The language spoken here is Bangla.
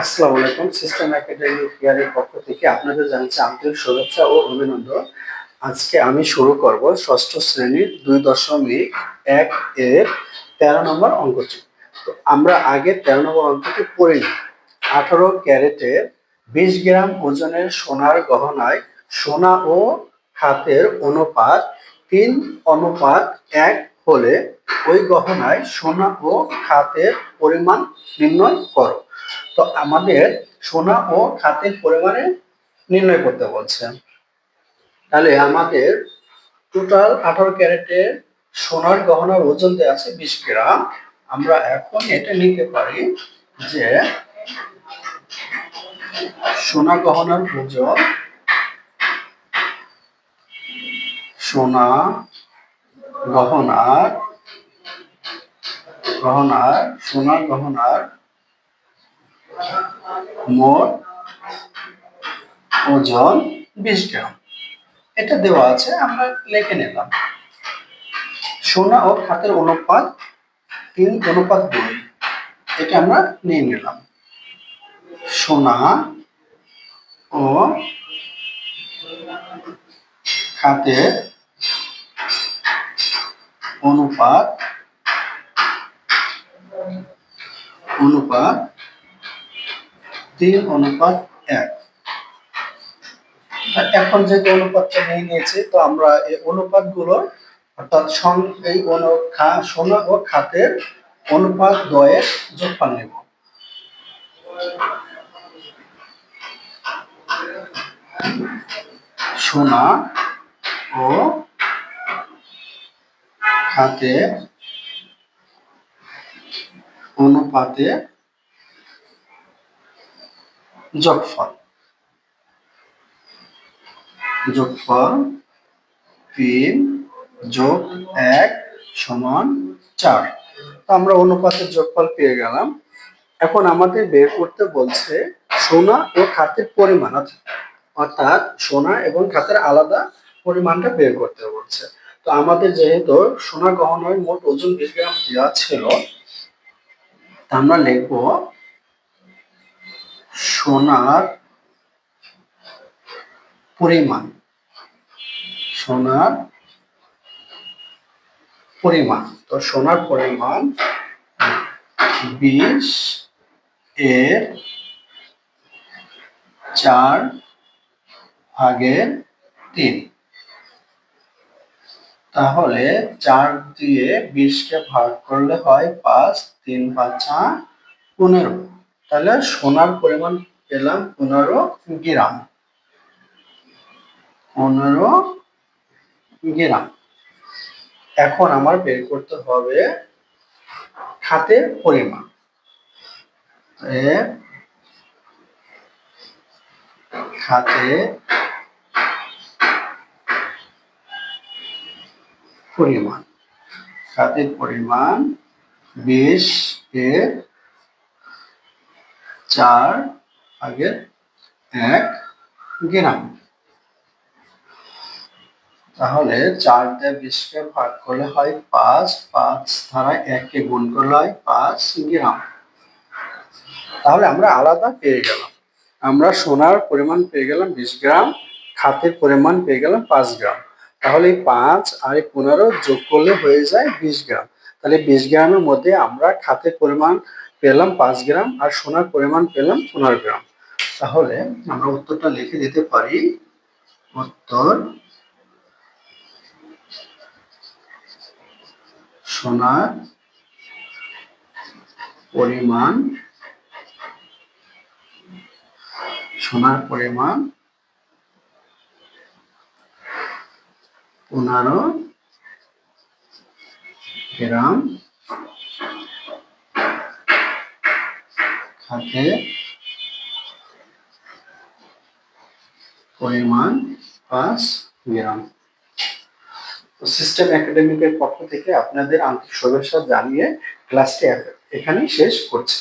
আসসালামু আলাইকুম। সিস্টেম একাডেমি কেয়ারের পক্ষ থেকে আপনাদের জানাচ্ছি আন্তরিক শুভেচ্ছা ও অভিনন্দন। আজকে আমি শুরু করব ষষ্ঠ শ্রেণির দুই দশমিক এক এর তেরো নম্বর অঙ্কটি। তো আমরা আগে তেরো নম্বর অঙ্কটি পড়ে নিই। আঠারো ক্যারেটের বিশ গ্রাম ওজনের সোনার গহনায় সোনা ও খাতের অনুপাত তিন অনুপাত এক হলে ওই গহনায় সোনা ও খাতের পরিমাণ নির্ণয় করো। তো আমাদের সোনা ও খাতের পরিমাণে নির্ণয় করতে বলছে। তাহলে আমাদের টোটাল আঠারো ক্যারেটের সোনার গহনার ওজন দেওয়া আছে বিশ গ্রাম। আমরা এখন এটা নিতে পারি যে সোনা গহনার ওজন সোনা গহনার গহনার, সোনা গহনার মোট ওজন বিশ গ্রাম। এটা দেওয়া আছে, আমরা লিখে নিলাম। সোনা ও খাতের অনুপাত তিন, অনুপাত দুই। এটা আমরা নিয়ে নিলাম। সোনা ও খাতের অনুপাত অনুপাত তিন অনুপাত এক। এখন অনুপাতটা নিয়ে নিয়েছি, তো আমরা এই অর্থাৎ এই সোনা ও খাতের অনুপাত দ্বয়ের যোগফল নেব। সোনা ও অনুপাতে যোগফল। যোগফল তিন যোগ এক সমান চার। তো আমরা অনুপাতের যোগফল পেয়ে গেলাম। এখন আমাদের বের করতে বলছে সোনা ও খাতের পরিমাণ, অর্থাৎ- সোনা এবং খাতের আলাদা পরিমাণটা বের করতে বলছে। তো আমাদের যেহেতু সোনা গহনার মোট ওজন বিশ গ্রাম দেওয়া ছিল আমরা লিখব সোনার পরিমাণ সোনার পরিমাণ, তো সোনার পরিমাণ বিশ এর চার ভাগের তিন। তাহলে চার দিয়ে বিশকে ভাগ করলে হয় পাঁচ, তিন পাঁচা পনেরো। তাহলে সোনার পরিমাণ পেলাম পনেরো গ্রাম। পনেরো গ্রাম। এখন আমার বের করতে হবে খাতের পরিমাণ। খাতে পরিমাণ। খাতের পরিমাণ বিশ এর চার আগের এক গ্রাম তাহলে চার দিয়ে বিশকে ভাগ করলে হয় পাঁচ পাঁচ ধারা এককে গুণ করলে হয় পাঁচ গ্রাম তাহলে আমরা আলাদা পেয়ে গেলাম। আমরা সোনার পরিমাণ পেয়ে গেলাম বিশ গ্রাম, খাতের পরিমাণ পেয়ে গেলাম পাঁচ গ্রাম। তাহলে এই পাঁচ আর পনেরো যোগ করলে হয়ে যায় বিশ গ্রাম। তাহলে বিশ গ্রামের মধ্যে আমরা খাতের পরিমাণ পেলাম পাঁচ গ্রাম আর সোনার পরিমাণ পেলাম পনেরো গ্রাম। তাহলে আমরা উত্তরটা লিখে দিতে পারি। উত্তর, সোনার পরিমাণ সোনার পরিমাণ পনেরো গ্রাম খাতে পরিমাণ পাঁচ গ্রাম। তো সিস্টেম একাডেমিকের পক্ষ থেকে আপনাদের আন্তরিক শুভেচ্ছা জানিয়ে ক্লাসটি এখানেই শেষ করছি।